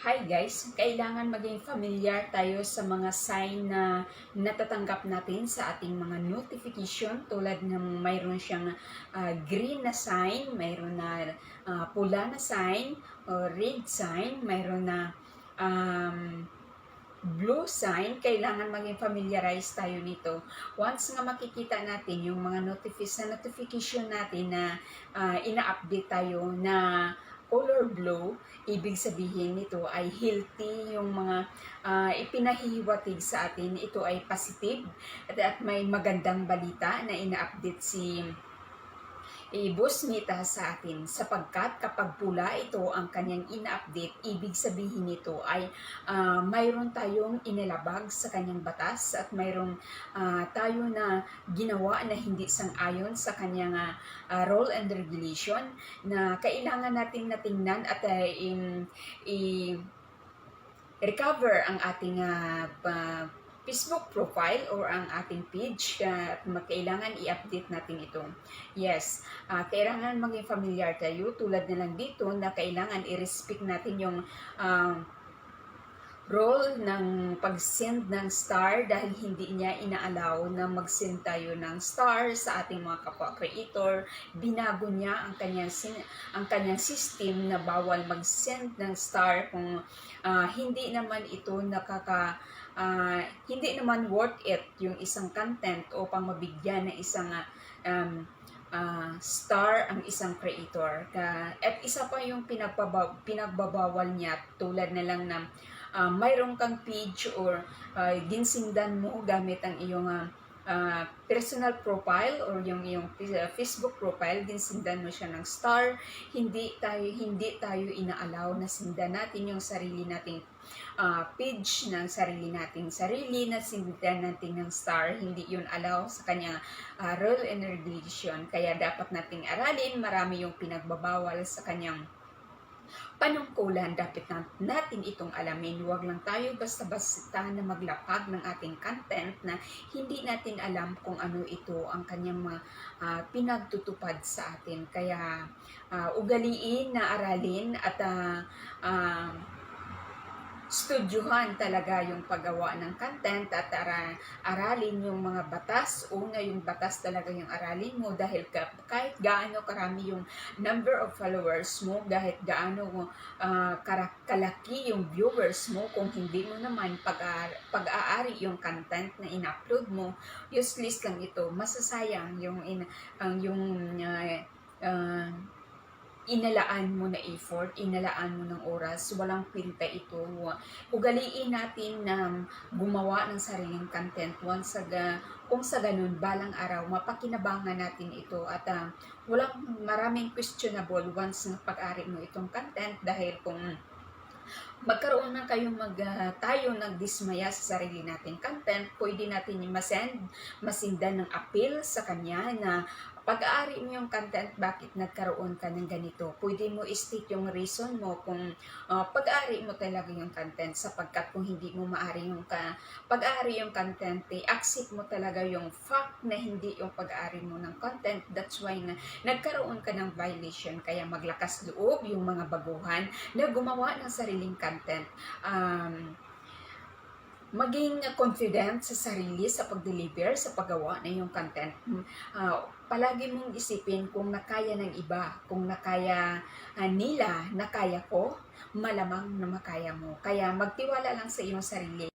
Hi guys, kailangan maging familiar tayo sa mga sign na natatanggap natin sa ating mga notification. Tulad ng mayroon siyang ah, green na sign, mayroon na ah, pula na sign, o red sign, mayroon na um, blue sign, kailangan maging familiarize tayo nito. Once nga makikita natin yung mga notifi- sa notification natin na ah, ina-update tayo na color blue, ibig sabihin nito ay healthy yung mga ah, ipinahihiwatig sa atin. Ito ay positive at, at may magandang balita na ina-update si i-boss nita sa atin sapagkat kapag pula ito ang kanyang ina-update, ibig sabihin nito ay ah, mayroon tayong inilabag sa kanyang batas at mayroon ah, tayo na ginawa na hindi sang-ayon sa kanyang ah, rule and regulation na kailangan nating natingnan at ah, in, recover ang ating ah, pa- Facebook profile or ang ating page uh, at kailangan i-update natin ito. Yes, ah, kailangan maging familiar tayo tulad na lang dito na kailangan i-respect natin yung ah, role ng pag-send ng star dahil hindi niya inaalaw na mag-send tayo ng star sa ating mga kapwa creator. Binago niya ang kanyang sin- ang kanyang system na bawal mag-send ng star kung ah, hindi naman ito nakaka ah, hindi naman worth it yung isang content upang mabigyan ng isang um, ah, star ang isang creator. Ka, at isa pa yung pinagbabaw, pinagbabawal niya tulad na lang na ah, mayroon kang page or ah, ginsindan mo gamit ang iyong ah, ah, personal profile or yung iyong Facebook profile, ginsindan mo siya ng star, hindi tayo hindi tayo inaalaw na sindan natin yung sarili nating ah, page ng sarili nating sarili na sindan natin ng star, hindi yun allow sa kanyang ah, rule and regulation. Kaya dapat nating aralin, marami yung pinagbabawal sa kanyang panungkulan, dapat na, natin itong alamin. Huwag lang tayo basta-basta na maglapag ng ating content na hindi natin alam kung ano ito ang kanyang ah, pinagtutupad sa atin. Kaya ah, ugaliin na aralin at ah, ah, studyuhan talaga yung paggawa ng content at ara- aralin yung mga batas. Una, yung batas talaga yung aralin mo dahil ka, kahit gaano karami yung number of followers mo, kahit gaano kara- kalaki yung viewers mo, kung hindi mo naman pag- pag-aari yung content na in-upload mo, useless lang ito. Masasayang yung, in, ang yung ah, inalaan mo na effort, inalaan mo ng oras, walang pinta ito. Ugaliin natin na gumawa ng sariling content once sa kung sa ganun, balang araw, mapakinabangan natin ito at ah, walang maraming questionable once na pag-ari mo itong content dahil kung magkaroon na kayong mag ah, tayo nagdismaya sa sarili nating content, pwede natin yung masend, masindan ng appeal sa kanya na pag-aari mo yung content, bakit nagkaroon ka ng ganito. Pwede mo i-state yung reason mo kung ah, pag-aari mo talaga yung content sapagkat kung hindi mo maari yung ka, pag-aari yung content, eh, accept mo talaga yung fact na hindi yung pag-aari mo ng content. That's why na nagkaroon ka ng violation. Kaya maglakas loob yung mga baguhan na gumawa ng sariling content. Um, maging confident sa sarili sa pag-deliver, sa paggawa ng iyong content. Ah, palagi mong isipin kung nakaya ng iba, kung nakaya ah, nila, nakaya ko, malamang na makaya mo. Kaya magtiwala lang sa iyong sarili.